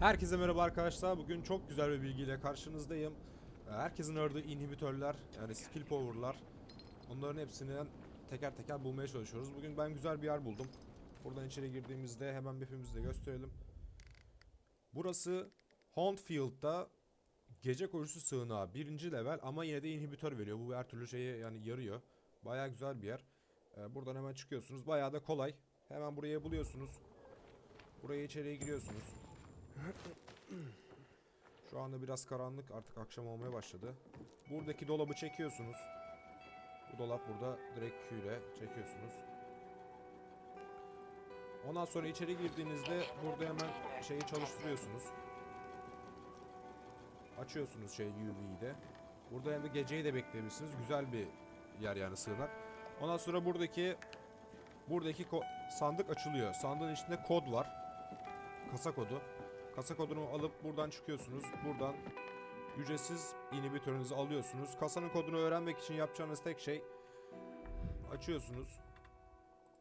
Herkese merhaba arkadaşlar. Bugün çok güzel bir bilgiyle karşınızdayım. Ee, Herkesin aradığı inhibitörler, yani skill power'lar. Onların hepsini teker teker bulmaya çalışıyoruz. Bugün ben güzel bir yer buldum. Buradan içeri girdiğimizde hemen map'imizi de gösterelim. Burası Hauntfield'da gece koşusu sığınağı. Birinci level ama yine de inhibitör veriyor. Bu her türlü şeyi yani yarıyor. Baya güzel bir yer. Ee, buradan hemen çıkıyorsunuz. Baya da kolay. Hemen buraya buluyorsunuz. Buraya içeriye giriyorsunuz. Şu anda biraz karanlık artık akşam olmaya başladı. Buradaki dolabı çekiyorsunuz. Bu dolap burada direkt Q ile çekiyorsunuz. Ondan sonra içeri girdiğinizde burada hemen şeyi çalıştırıyorsunuz. Açıyorsunuz şey UV'yi de. Burada hem de geceyi de bekleyebilirsiniz. Güzel bir yer yani sığınak. Ondan sonra buradaki buradaki sandık açılıyor. Sandığın içinde kod var. Kasa kodu. Kasa kodunu alıp buradan çıkıyorsunuz. Buradan ücretsiz inhibitörünüzü alıyorsunuz. Kasanın kodunu öğrenmek için yapacağınız tek şey açıyorsunuz.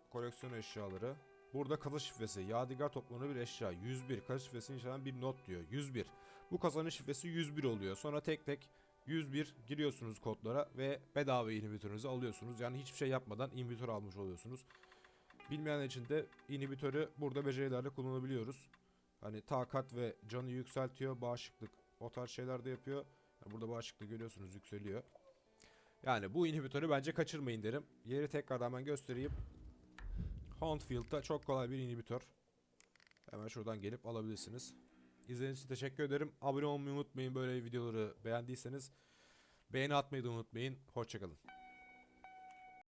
Koleksiyon eşyaları. Burada kasa şifresi. Yadigar toplamında bir eşya. 101. Kasa şifresini içeren bir not diyor. 101. Bu kasanın şifresi 101 oluyor. Sonra tek tek 101 giriyorsunuz kodlara ve bedava inhibitörünüzü alıyorsunuz. Yani hiçbir şey yapmadan inhibitör almış oluyorsunuz. Bilmeyenler için de inhibitörü burada becerilerle kullanabiliyoruz. Hani takat ve canı yükseltiyor, bağışıklık o tarz şeyler de yapıyor. Yani burada bağışıklık görüyorsunuz yükseliyor. Yani bu inhibitörü bence kaçırmayın derim. Yeri tekrardan ben göstereyim. Hauntfield'da çok kolay bir inhibitör. Hemen şuradan gelip alabilirsiniz. İzlediğiniz için teşekkür ederim. Abone olmayı unutmayın böyle videoları beğendiyseniz. Beğeni atmayı da unutmayın. Hoşçakalın.